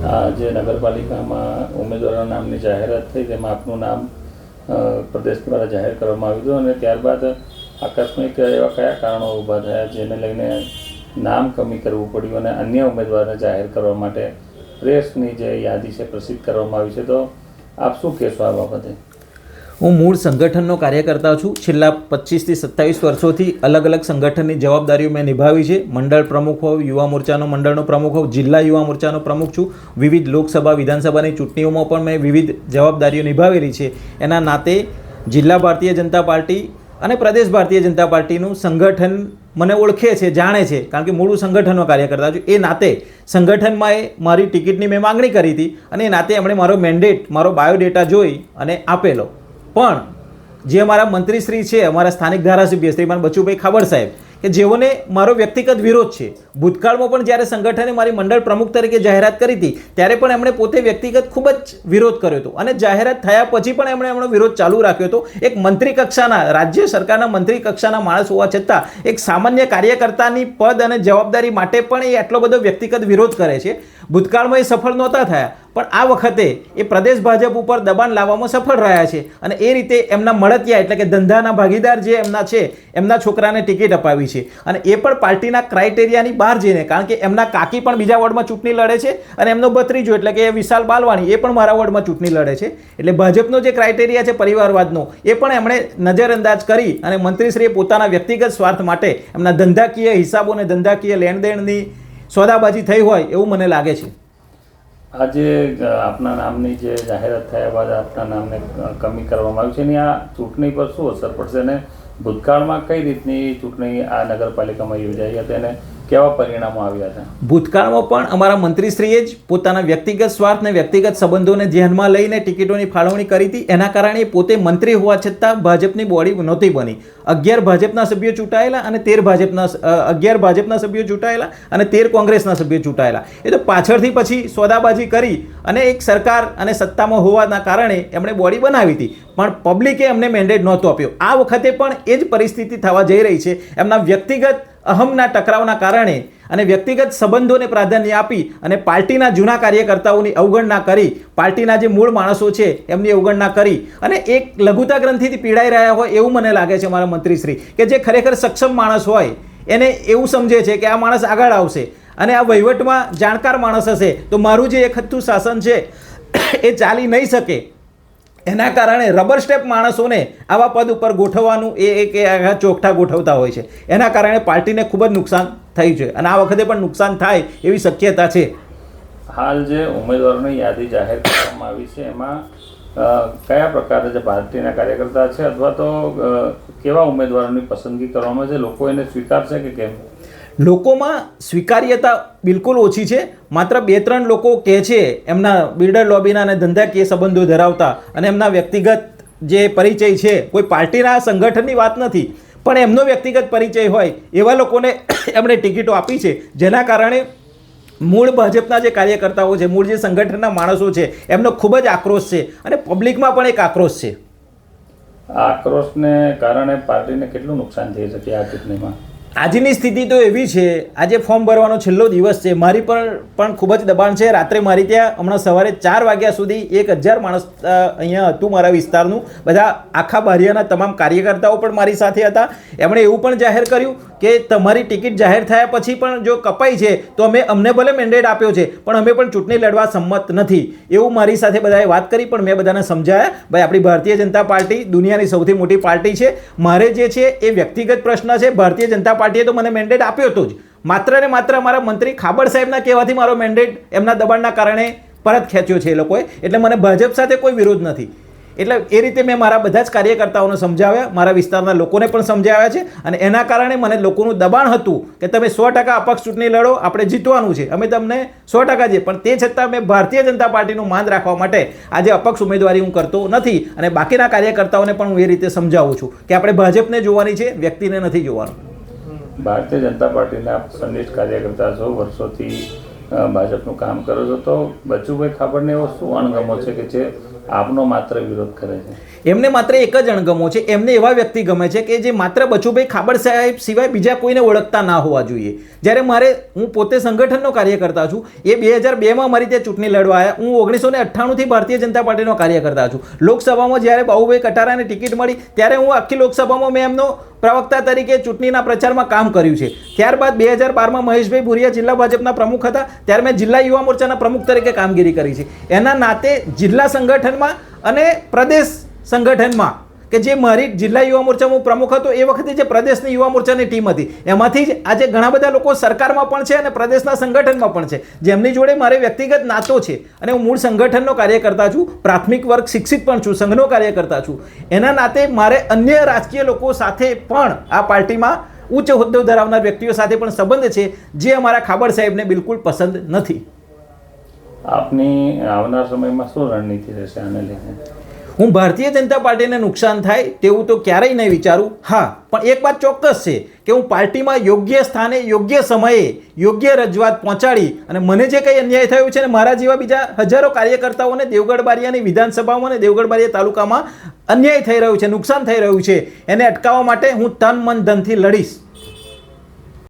આ જે નગરપાલિકામાં ઉમેદવારોના નામની જાહેરાત થઈ, તેમાં આપનું નામ પ્રદેશ દ્વારા જાહેર કરવામાં આવ્યું હતું અને ત્યારબાદ આકસ્મિક એવા કયા કારણો ઊભા થયા જેને લઈને નામ કમી કરવું પડ્યું અને અન્ય ઉમેદવારને જાહેર કરવા માટે પ્રેસની જે યાદી છે, પ્રસિદ્ધ કરવામાં આવી છે. તો આપ શું કહેશો આ બાબતે? હું મૂળ સંગઠનનો કાર્યકર્તા છું. છેલ્લા પચીસથી સત્તાવીસ વર્ષોથી અલગ અલગ સંગઠનની જવાબદારીઓ મેં નિભાવી છે. મંડળ પ્રમુખ હોઉં, યુવા મોરચાનો મંડળનો પ્રમુખ હોઉં, જિલ્લા યુવા મોરચાનો પ્રમુખ છું. વિવિધ લોકસભા, વિધાનસભાની ચૂંટણીઓમાં પણ મેં વિવિધ જવાબદારીઓ નિભાવેલી છે. એના નાતે જિલ્લા ભારતીય જનતા પાર્ટી અને પ્રદેશ ભારતીય જનતા પાર્ટીનું સંગઠન મને ઓળખે છે, જાણે છે. કારણ કે મૂળ સંગઠનનો કાર્યકર્તા છું. એ નાતે સંગઠનમાં એ મારી ટિકિટની મેં માંગણી કરી હતી અને એ નાતે એમણે મારો મેન્ડેટ મારો બાયોડેટા જોઈ અને આપેલો. પણ જે અમારા મંત્રીશ્રી છે, અમારા સ્થાનિક ધારાસભ્ય શ્રીમાન બચુભાઈ ખાબર સાહેબ, કે જેઓને મારો વ્યક્તિગત વિરોધ છે, ભૂતકાળમાં પણ જ્યારે સંગઠને મારી મંડળ પ્રમુખ તરીકે જાહેરાત કરી હતી, ત્યારે પણ એમણે પોતે વ્યક્તિગત ખૂબ જ વિરોધ કર્યો હતો. અને જાહેરાત થયા પછી પણ એમણે એમનો વિરોધ ચાલુ રાખ્યો હતો. એક મંત્રી કક્ષાના, રાજ્ય સરકારના મંત્રી કક્ષાના માણસ હોવા છતાં, એક સામાન્ય કાર્યકર્તાની પદ અને જવાબદારી માટે પણ એ આટલો બધો વ્યક્તિગત વિરોધ કરે છે. ભૂતકાળમાં એ સફળ નહોતા થયા. પણ આ વખતે એ પ્રદેશ ભાજપ ઉપર દબાણ લાવવામાં સફળ રહ્યા છે. અને એ રીતે એમના મળતિયા એટલે કે ધંધાના ભાગીદાર જે એમના છે, એમના છોકરાને ટિકિટ અપાવી છે. અને એ પણ પાર્ટીના ક્રાઇટેરિયાની બહાર જઈને, કારણ કે એમના કાકી પણ બીજા વોર્ડમાં ચૂંટણી લડે છે અને એમનો ભત્રીજો એટલે કે વિશાલ બાલવાણી એ પણ મારા વોર્ડમાં ચૂંટણી લડે છે. એટલે ભાજપનો જે ક્રાઇટેરિયા છે પરિવારવાદનો, એ પણ એમણે નજરઅંદાજ કરી અને મંત્રીશ્રીએ પોતાના વ્યક્તિગત સ્વાર્થ માટે એમના ધંધાકીય હિસાબો અને ધંધાકીય લેણદેણની સોદાબાજી થઈ હોય એવું મને લાગે છે. આજે આપના નામની જે જાહેરાત થયા બાદ આપના નામને કમી કરવામાં આવ્યું છે એની આ ચૂંટણી પર શું અસર પડશે અને ભૂતકાળમાં કઈ રીતની ચૂંટણી આ નગરપાલિકામાં યોજાઈ હતી અને કેવા પરિણામો આવ્યા હતા? ભૂતકાળમાં પણ અમારા મંત્રીશ્રીએ જ પોતાના વ્યક્તિગત સ્વાર્થ અને વ્યક્તિગત સંબંધોને ધ્યાનમાં લઈને ટિકિટોની ફાળવણી કરી હતી. એના કારણે પોતે મંત્રી હોવા છતાં ભાજપની બોડી નહોતી બની. અગિયાર ભાજપના સભ્યો ચૂંટાયેલા અને તેર ભાજપના અગિયાર ભાજપના સભ્યો ચૂંટાયેલા અને તેર કોંગ્રેસના સભ્યો ચૂંટાયેલા. એ તો પાછળથી પછી સોદાબાજી કરી અને એક સરકાર અને સત્તામાં હોવાના કારણે એમણે બોડી બનાવી હતી. પણ પબ્લિકે એમને મેન્ડેટ નહોતો આપ્યો. આ વખતે પણ એ જ પરિસ્થિતિ થવા જઈ રહી છે. એમના વ્યક્તિગત અહમના ટકરાવના કારણે અને વ્યક્તિગત સંબંધોને પ્રાધાન્ય આપી અને પાર્ટીના જૂના કાર્યકર્તાઓની અવગણના કરી, પાર્ટીના જે મૂળ માણસો છે એમની અવગણના કરી અને એક લઘુતા ગ્રંથિથી પીડાઈ રહ્યા હોય એવું મને લાગે છે મારા મંત્રીશ્રી, કે જે ખરેખર સક્ષમ માણસ હોય, એને એવું સમજે છે કે આ માણસ આગળ આવશે અને આ વહીવટમાં જાણકાર માણસ હશે, તો મારું જે એક હથ્થું શાસન છે, એ ચાલી નહીં શકે. એના કારણે રબર સ્ટેપ માણસોને આવા પદ ઉપર ગોઠવવાનું એ એક ચોકઠા ગોઠવતા હોય છે. એના કારણે પાર્ટીને ખૂબ જ નુકસાન થયું છે અને આ વખતે પણ નુકસાન થાય એવી શક્યતા છે. હાલ જે ઉમેદવારોની યાદી જાહેર કરવામાં આવી છે, એમાં કયા પ્રકારના જે પાર્ટીના કાર્યકર્તા છે અથવા તો કેવા ઉમેદવારોની પસંદગી કરવામાં છે? લોકો એને સ્વીકારશે કે કેમ? લોકોમાં સ્વીકાર્યતા બિલકુલ ઓછી છે. માત્ર બે ત્રણ લોકો કહે છે, એમના બિલ્ડર લોબીના અને ધંધાકીય સંબંધો ધરાવતા અને એમના વ્યક્તિગત જે પરિચય છે, કોઈ પાર્ટીના સંગઠનની વાત નથી, પણ એમનો વ્યક્તિગત પરિચય હોય એવા લોકોને એમણે ટિકિટો આપી છે, જેના કારણે મૂળ ભાજપના જે કાર્યકર્તાઓ છે, મૂળ જે સંગઠનના માણસો છે, એમનો ખૂબ જ આક્રોશ છે અને પબ્લિકમાં પણ એક આક્રોશ છે. આ આક્રોશને કારણે પાર્ટીને કેટલું નુકસાન થઈ શકે આ ચૂંટણીમાં? આજની સ્થિતિ તો એવી છે, આજે ફોર્મ ભરવાનો છેલ્લો દિવસ છે. મારી પર પણ ખૂબ જ દબાણ છે. રાત્રે મારી ત્યાં હમણાં સવારે ચાર વાગ્યા સુધી એક હજાર માણસ અહીંયા હતું મારા વિસ્તારનું. બધા આખા બારિયાના તમામ કાર્યકર્તાઓ પણ મારી સાથે હતા. એમણે એવું પણ જાહેર કર્યું કે તમારી ટિકિટ જાહેર થયા પછી પણ જો કપાઈ છે, તો અમે અમને ભલે મેન્ડેટ આપ્યો છે, પણ અમે પણ ચૂંટણી લડવા સંમત નથી. એવું મારી સાથે બધાએ વાત કરી, પણ મેં બધાને સમજાયા. ભાઈ, આપણી ભારતીય જનતા પાર્ટી દુનિયાની સૌથી મોટી પાર્ટી છે. મારે જે છે એ વ્યક્તિગત પ્રશ્ન છે. ભારતીય જનતા પાર્ટીએ તો મને મેન્ડેટ આપ્યો હતો જ. માત્ર ને માત્ર મારા મંત્રી ખાબડ સાહેબના કહેવાથી મારો મેન્ડેટ એમના દબાણના કારણે પરત ખેંચ્યો છે એ લોકોએ. એટલે મને ભાજપ સાથે કોઈ વિરોધ નથી. એટલે એ રીતે મેં મારા બધા જ કાર્યકર્તાઓને સમજાવ્યા, મારા વિસ્તારના લોકોને પણ સમજાવ્યા છે અને એના કારણે મને લોકોનું દબાણ હતું કે તમે સો ટકા અપક્ષ ચૂંટણી લડો, આપણે જીતવાનું છે. અમે તમને સો ટકા છે પણ તે છતાં મેં ભારતીય જનતા પાર્ટીનું માન રાખવા માટે આજે અપક્ષ ઉમેદવારી હું કરતો નથી અને બાકીના કાર્યકર્તાઓને પણ હું એ રીતે સમજાવું છું કે આપણે ભાજપને જોવાની છે, વ્યક્તિને નથી જોવાનું. ભારતીય જનતા પાર્ટીના સંદિષ્ઠ કાર્યકર્તા છો વર્ષોથી ભાજપનું કામ કરો છો, તો બચુભાઈ ખાબડને એવો શું અણગમો છે કે જે આપનો માત્ર વિરોધ કરે છે. એમને માત્ર એક જ અણગમો છે. એમને એવા વ્યક્તિ ગમે છે કે જે માત્ર બચુભાઈ ખાબડ સાહેબ સિવાય બીજા કોઈને ઓળખતા ના હોવા જોઈએ. જ્યારે મારે, હું પોતે સંગઠનનો કાર્યકર્તા છું, એ બે હજાર બેમાં મારી ત્યાં ચૂંટણી લડવા આવ્યા. હું ઓગણીસો ને અઠ્ઠાણુંથી ભારતીય જનતા પાર્ટીનો કાર્યકર્તા છું. લોકસભામાં જ્યારે બાહુભાઈ કટારાને ટિકિટ મળી, ત્યારે હું આખી લોકસભામાં મેં એમનો પ્રવક્તા તરીકે ચૂંટણીના પ્રચારમાં કામ કર્યું છે. ત્યારબાદ બે હજાર બારમાં મહેશભાઈ ભુરિયા જિલ્લા ભાજપના પ્રમુખ હતા. ત્યારે મેં જિલ્લા યુવા મોરચાના પ્રમુખ તરીકે કામગીરી કરી છે. એના નાતે જિલ્લા સંગઠનમાં અને પ્રદેશ સંગઠનમાં, કે જે મારી જિલ્લા યુવા મોરચામાં હું પ્રમુખ હતો, એ વખતે જે પ્રદેશની યુવા મોરચાની ટીમ હતી. એમાંથી જ આજે ઘણા બધા લોકો સરકારમાં પણ છે અને પ્રદેશના સંગઠનમાં પણ છે. જેમની જોડે મારે વ્યક્તિગત નાતો છે અને હું મૂળ સંગઠનનો કાર્યકર્તા છું, પ્રાથમિક વર્ગ શિક્ષિત પણ છું, સંઘનો કાર્યકર્તા છું. એના નાતે મારે અન્ય રાજકીય લોકો સાથે પણ આ પાર્ટીમાં ઉચ્ચ હોદ્દો ધરાવનાર વ્યક્તિઓ સાથે પણ સંબંધ છે, જે અમારા ખાબડ સાહેબને બિલકુલ પસંદ નથી. આપની આવનાર સમયમાં શું રણનીતિ રહેશે આને લઈને? હું ભારતીય જનતા પાર્ટીને નુકસાન થાય તેવું તો ક્યારેય નહીં વિચારું. હા, પણ એક વાત ચોક્કસ છે કે હું પાર્ટીમાં યોગ્ય સ્થાને, યોગ્ય સમયે, યોગ્ય રજૂઆત પહોંચાડી અને મને જે કંઈ અન્યાય થયો છે ને મારા જેવા બીજા હજારો કાર્યકર્તાઓને દેવગઢ બારિયાની વિધાનસભામાં અને દેવગઢ બારિયા તાલુકામાં અન્યાય થઈ રહ્યું છે, નુકસાન થઈ રહ્યું છે. એને અટકાવવા માટે હું તન, મન, ધનથી લડીશ.